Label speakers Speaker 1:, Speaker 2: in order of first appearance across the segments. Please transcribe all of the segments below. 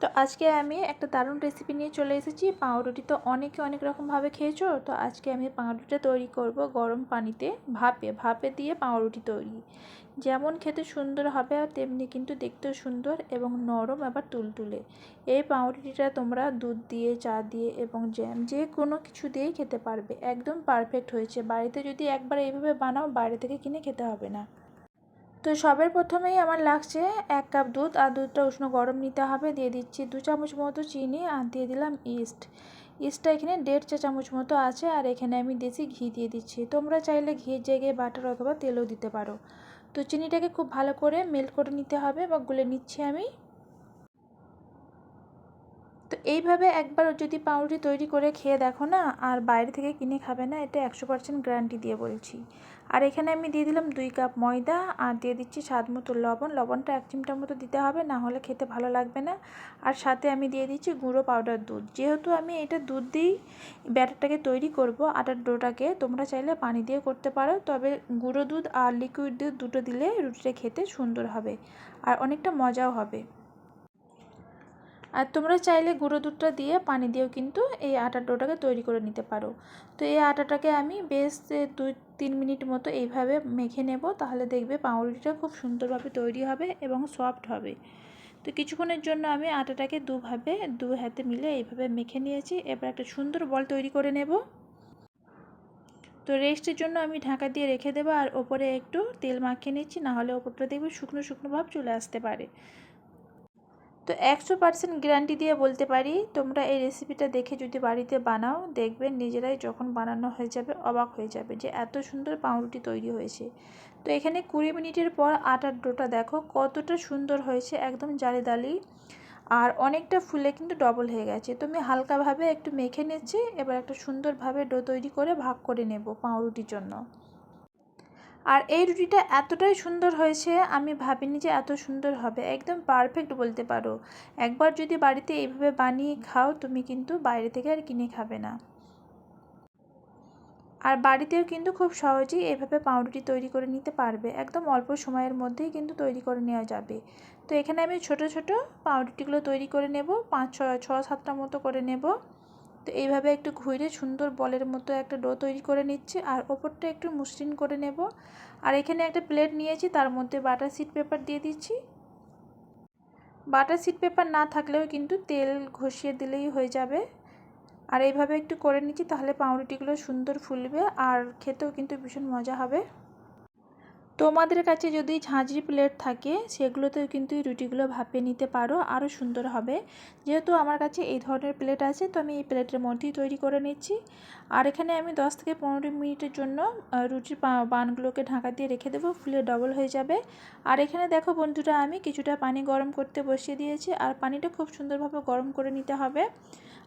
Speaker 1: তো আজকে আমি একটা দারুণ রেসিপি নিয়ে চলে এসেছি। পাউরুটি তো অনেকে অনেক রকমভাবে খেয়েছো। তো আজকে আমি পাউরুটিটা তৈরি করব গরম পানিতে ভাপে ভাপে দিয়ে পাউরুটি তৈরি। যেমন খেতে সুন্দর হবে আর তেমনি কিন্তু দেখতেও সুন্দর এবং নরম আবার তুলতুলে। এই পাউরুটিটা তোমরা দুধ দিয়ে, চা দিয়ে এবং জ্যাম যে কোনো কিছু দিয়েই খেতে পারবে। একদম পারফেক্ট হয়েছে। বাড়িতে যদি একবার এইভাবে বানাও, বাইরে থেকে কিনে খেতে হবে না। তো সবের প্রথমেই আমার লাগছে এক কাপ দুধ আর দুধটা উষ্ণ গরম নিতে হবে। দিয়ে দিচ্ছি দু চামচ মতো চিনি আর দিয়ে দিলাম ইস্ট। ইস্টটা এখানে দেড় চা চামচ মতো আছে আর এখানে আমি দেশি ঘি দিয়ে দিচ্ছি। তোমরা চাইলে ঘির জায়গায় বাটার অথবা তেলও দিতে পারো। তো চিনিটাকে খুব ভালো করে মেল্ট করে নিতে হবে বা গুলে নিচ্ছি আমি। তো এইভাবে একবার যদি পাউরুটি তৈরি করে খেয়ে দেখো না, আর বাইরে থেকে কিনে খাবে না, এটা একশো পার্সেন্ট গ্যারান্টি দিয়ে বলছি। আর এখানে আমি দিয়ে দিলাম দুই কাপ ময়দা, আর দিয়ে দিচ্ছি স্বাদ মতো লবণ। লবণটা এক চিমটার মতো দিতে হবে, না হলে খেতে ভালো লাগবে না। আর সাথে আমি দিয়ে দিচ্ছি গুঁড়ো পাউডার দুধ। যেহেতু আমি এটা দুধ দিয়েই ব্যাটারটাকে তৈরি করব, আটার ডোটাকে, তোমরা চাইলে পানি দিয়ে করতে পারো। তবে গুঁড়ো দুধ আর লিকুইড দুধ দুটো দিলে রুটিটা খেতে সুন্দর হবে, আর অনেকটা মজাও হবে। আর তোমরা চাইলে গুঁড়ো দুধটা দিয়ে পানি দিয়েও কিন্তু এই আটার ডোটাকে তৈরি করে নিতে পারো। তো এই আটাটাকে আমি বেশ দুই তিন মিনিট মতো এইভাবে মেখে নেব, তাহলে দেখবে পাউরুটিটা খুব সুন্দরভাবে তৈরি হবে এবং সফট হবে। তো কিছুক্ষণের জন্য আমি আটাটাকে দুভাবে, দু হাতে মিলে এইভাবে মেখে নিয়েছি। এবার একটা সুন্দর বল তৈরি করে নেব। তো রেস্টের জন্য আমি ঢাকা দিয়ে রেখে দেবো আর ওপরে একটু তেল মাখিয়ে নিচ্ছি, নাহলে ওপরটা দেখবে শুকনো শুকনো ভাব চলে আসতে পারে। তো একশো পার্সেন্ট গ্যারান্টি দিয়ে বলতে পারি, তোমরা এই রেসিপিটা দেখে যদি বাড়িতে বানাও দেখবেন নিজেরাই যখন বানানো হয়ে যাবে অবাক হয়ে যাবে যে এত সুন্দর পাউরুটি তৈরি হয়েছে। তো এখানে কুড়ি মিনিটের পর আটার ডোটা দেখো, কতটা সুন্দর হয়েছে, একদম জালিদালি আর অনেকটা ফুলে কিন্তু ডবল হয়ে গেছে। তো আমি হালকাভাবে একটু মেখে নিচ্ছি, এবার একটা সুন্দরভাবে ডো তৈরি করে ভাগ করে নেব পাউরুটির জন্য। আর এই রুটিটা এতটাই সুন্দর হয়েছে, আমি ভাবিনি যে এত সুন্দর হবে। একদম পারফেক্ট বলতে পারো। একবার যদি বাড়িতে এইভাবে বানিয়ে খাও, তুমি কিন্তু বাইরে থেকে আর কিনে খাবে না। আর বাড়িতেও কিন্তু খুব সহজেই এভাবে পাউরুটি তৈরি করে নিতে পারবে। একদম অল্প সময়ের মধ্যেই কিন্তু তৈরি করে নেওয়া যাবে। তো এখানে আমি ছোট ছোট পাউরুটিগুলো তৈরি করে নেব, পাঁচ ছ ছ সাতটা মতো করে নেব। তো এইভাবে একটু ঘুরে সুন্দর বলের মতো একটা ডো তৈরি করে নিচ্ছি আর ওপরটা একটু মসৃণ করে নেব। আর এখানে একটা প্লেট নিয়েছি, তার মধ্যে বাটার সিট পেপার দিয়ে দিচ্ছি। বাটার সিট পেপার না থাকলেও কিন্তু তেল ঘষিয়ে দিলেই হয়ে যাবে। আর এইভাবে একটু করে নিচ্ছি, তাহলে পাউরুটিগুলো সুন্দর ফুলবে আর খেতেও কিন্তু ভীষণ মজা হবে। তোমাদের কাছে যদি ঝাঁঝরি প্লেট থাকে, সেগুলোতেও কিন্তু এই রুটিগুলো ভাপে নিতে পারো আরও সুন্দর হবে। যেহেতু আমার কাছে এই ধরনের প্লেট আছে, তো আমি এই প্লেটের মধ্যেই তৈরি করে নিচ্ছি। আর এখানে আমি 10 থেকে পনেরো মিনিটের জন্য রুটির বানগুলোকে ঢাকা দিয়ে রেখে দেবো, ফুলে ডবল হয়ে যাবে। আর এখানে দেখো বন্ধুরা, আমি কিছুটা পানি গরম করতে বসিয়ে দিয়েছি, আর পানিটা খুব সুন্দরভাবে গরম করে নিতে হবে।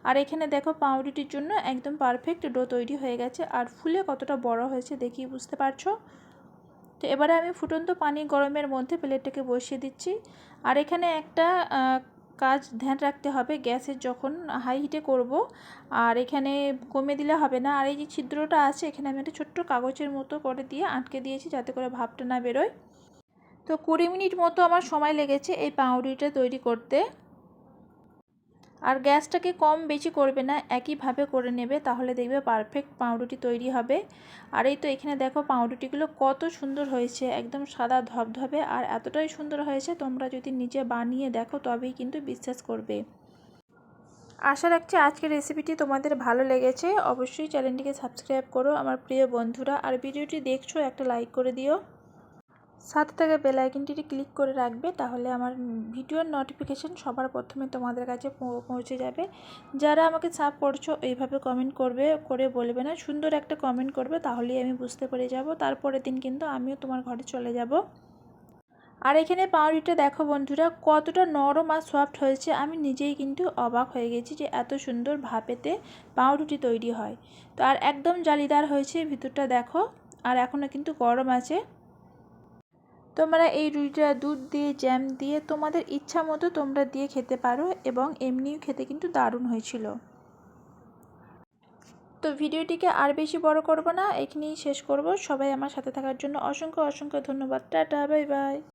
Speaker 1: আর এখানে দেখো পাউরুটির জন্য একদম পারফেক্ট ডো তৈরি হয়ে গেছে, আর ফুলে কতটা বড় হয়েছে দেখি বুঝতে পারছ। তো এবারে আমি ফুটন্ত পানি গরমের মধ্যে প্লেটটাকে বসিয়ে দিচ্ছি। আর এখানে একটা কাজ ধ্যান রাখতে হবে, গ্যাসের যখন হাই হিটে করব। আর এখানে কমে দিলে হবে না। আর এই যে ছিদ্রটা আছে, এখানে আমি একটা ছোট্ট কাগজের মতো করে দিয়ে আটকে দিয়েছি যাতে করে ভাবটা না বেরোয়। তো কুড়ি মিনিট মতো আমার সময় লেগেছে এই পাউরুটিটা তৈরি করতে। আর গ্যাসটাকে কম বেশি করবে না একইভাবে করে নেবে, তাহলে দেখবে পারফেক্ট পাউরুটি তৈরি হবে। আর এই তো এখানে দেখো পাউরুটিগুলো কত সুন্দর হয়েছে, একদম সাদা ধবধবে, আর এতটাই সুন্দর হয়েছে, তোমরা যদি নিজে বানিয়ে দেখো তবেই কিন্তু বিশ্বাস করবে। আশা রাখছি আজকের রেসিপিটি তোমাদের ভালো লেগেছে। অবশ্যই চ্যানেলটিকে সাবস্ক্রাইব করো, আমার প্রিয় বন্ধুরা। আর ভিডিওটি দেখছ, একটা লাইক করে দিও। সাথে থেকে বেল আইকনটি ক্লিক করে রাখবে, তাহলে আমার ভিডিওর নোটিফিকেশান সবার প্রথমে তোমাদের কাছে পৌঁছে যাবে। যারা আমাকে সাপ করছ, এইভাবে কমেন্ট করবে, করে বলবে না, সুন্দর একটা কমেন্ট করবে, তাহলেই আমি বুঝতে পেরে যাব। তারপরের দিন কিন্তু আমিও তোমার ঘরে চলে যাব। আর এখানে পাউরুটিটা দেখো বন্ধুরা, কতটা নরম আর সফট হয়েছে। আমি নিজেই কিন্তু অবাক হয়ে গেছি যে এত সুন্দর ভাপেতে পাউরুটি তৈরি হয়। তো আর একদম জালিদার হয়েছে ভিতরটা দেখো, আর এখনও কিন্তু গরম আছে। তোমরা এই রুইটা দুধ দিয়ে, জ্যাম দিয়ে তোমাদের ইচ্ছা মতো তোমরা দিয়ে খেতে পারো এবং এমনিও খেতে কিন্তু দারুণ হয়েছিল। তো ভিডিওটিকে আর বেশি বড় করব না, এখানেই শেষ করব। সবাই আমার সাথে থাকার জন্য অসংখ্য অসংখ্য ধন্যবাদ। Tata, bye bye.